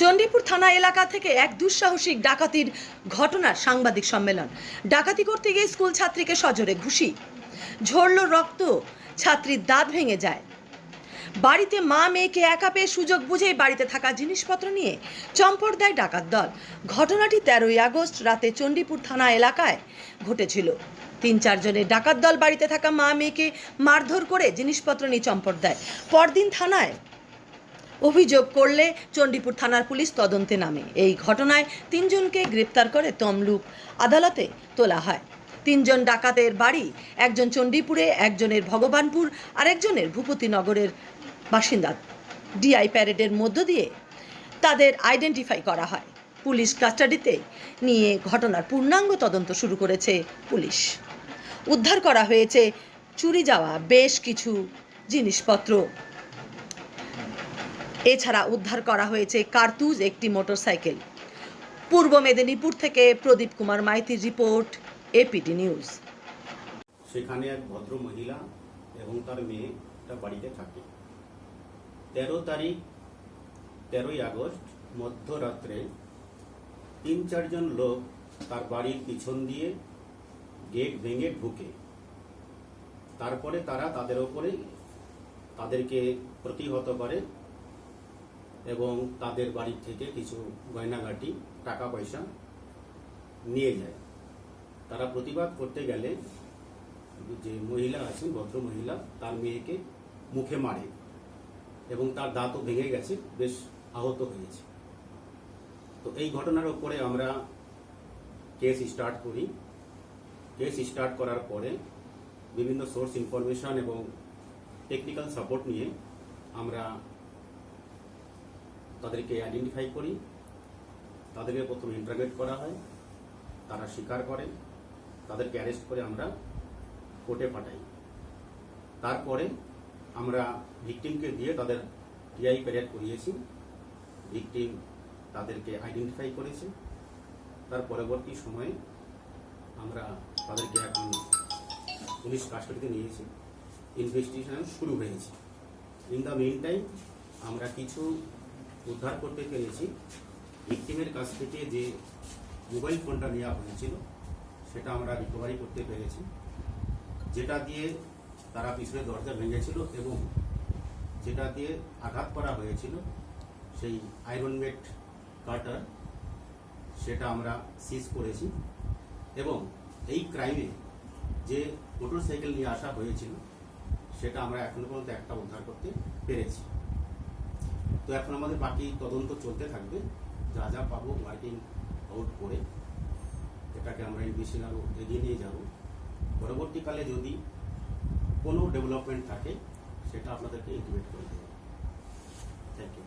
চণ্ডীপুর থানা এলাকা থেকে এক দুঃসাহসিক ডাকাতির ঘটনার সাংবাদিক সম্মেলন। ডাকাতি করতে গিয়ে স্কুল ছাত্রীকে সজোরে ঘুষি। ঝরল রক্ত, ছাত্রীর দাঁত ভেঙে যায়। বাড়িতে মা মেয়েকে একা পেয়ে সুযোগ বুঝেই বাড়িতে থাকা জিনিসপত্র নিয়ে চম্পট দেয় ডাকাত দল। ঘটনাটি তেরোই আগস্ট রাতে চণ্ডীপুর থানা এলাকায় ঘটেছিল। তিন চারজনের ডাকাত দল বাড়িতে থাকা মা মেয়েকে মারধর করে জিনিসপত্র নিয়ে চম্পট দেয়। পরদিন থানায় অভিযোগ করলে চণ্ডীপুর থানার পুলিশ তদন্তে নামে। এই ঘটনায় তিনজনকে গ্রেপ্তার করে তমলুক আদালতে তোলা হয়। তিনজন ডাকাতের বাড়ি, একজন চণ্ডীপুরে, একজনের ভগবানপুর আর একজনের ভূপতিনগরের বাসিন্দা। ডিআই প্যারেডের মধ্য দিয়ে তাদের আইডেন্টিফাই করা হয়। পুলিশ কাস্টাডিতে নিয়ে ঘটনার পূর্ণাঙ্গ তদন্ত শুরু করেছে পুলিশ। উদ্ধার করা হয়েছে, চুরি যাওয়া বেশ কিছু জিনিসপত্র। এছাড়া উদ্ধার করা হয়েছে কার্তুজ, একটি মোটরসাইকেল। পূর্ব মেদিনীপুর থেকে প্রদীপ কুমার মাইতির রিপোর্ট এপিটি নিউজ। সেখানে এক ভদ্র মহিলা এবং তার মেয়ে তার বাড়িতে থাকে। তেরো তারিখ, তেরোই আগস্ট, মধ্যরাত্রে তিন চারজন লোক তার বাড়ির পিছন দিয়ে গেট ভেঙে ঢুকে। তারপরে তারা তাদের ওপরে তাদেরকে প্রতিহত করে এবং তাদের বাড়ি থেকে কিছু গয়নাগাটি টাকা পয়সা নিয়ে যায়। তারা প্রতিবাদ করতে গেলে যে মহিলা আছেন, ভদ্র মহিলা, তার মেয়েকে মুখে মারে এবং তার দাঁতও ভেঙে গেছে, বেশ আহত হয়েছে। তো এই ঘটনার উপরে আমরা কেস স্টার্ট করি। কেস স্টার্ট করার পরে বিভিন্ন সোর্স ইনফরমেশন এবং টেকনিক্যাল সাপোর্ট নিয়ে আমরা তাদেরকে আইডেন্টিফাই করি। তাদেরকে প্রথমে ইন্টারগেট করা হয়। তারা স্বীকার করে। তাদেরকে অ্যারেস্ট করে আমরা কোর্টে পাঠাই। তারপরে আমরা ভিকটিমকে দিয়ে তাদের টিআই প্যারেড করিয়েছি। ভিকটিম তাদেরকে আইডেন্টিফাই করেছে। তার পরবর্তী সময়ে আমরা তাদেরকে এখন পুলিশ কাস্টাডিতে নিয়েছি। ইনভেস্টিগেশন শুরু হয়েছে। ইন দ্য মেইন টাইম আমরা কিছু উদ্ধার করতে পেরেছি। ভিকটিমের কাছ থেকে যে মোবাইল ফোনটা নেওয়া হয়েছিল, সেটা আমরা রিকভারি করতে পেরেছি। যেটা দিয়ে তারা পিছনে দরজা ভেঙেছিল এবং যেটা দিয়ে আঘাত করা হয়েছিল, সেই আয়রন মেট কাটার সেটা আমরা সিজ করেছি। এবং এই ক্রাইমে যে মোটরসাইকেল নিয়ে আসা হয়েছিল, সেটা আমরা এখনও পর্যন্ত একটা উদ্ধার করতে পেরেছি। তো এখন আমাদের বাকি তদন্ত চলতে থাকবে। যা যা পাবো ওয়ার্কিং আউট করে এটাকে আমরা ইনভেস্টিগেশন আরও এগিয়ে নিয়ে যাব। পরবর্তীকালে যদি কোনো ডেভেলপমেন্ট থাকে, সেটা আপনাদেরকে ইন্টিমেট করে দেবো। Thank you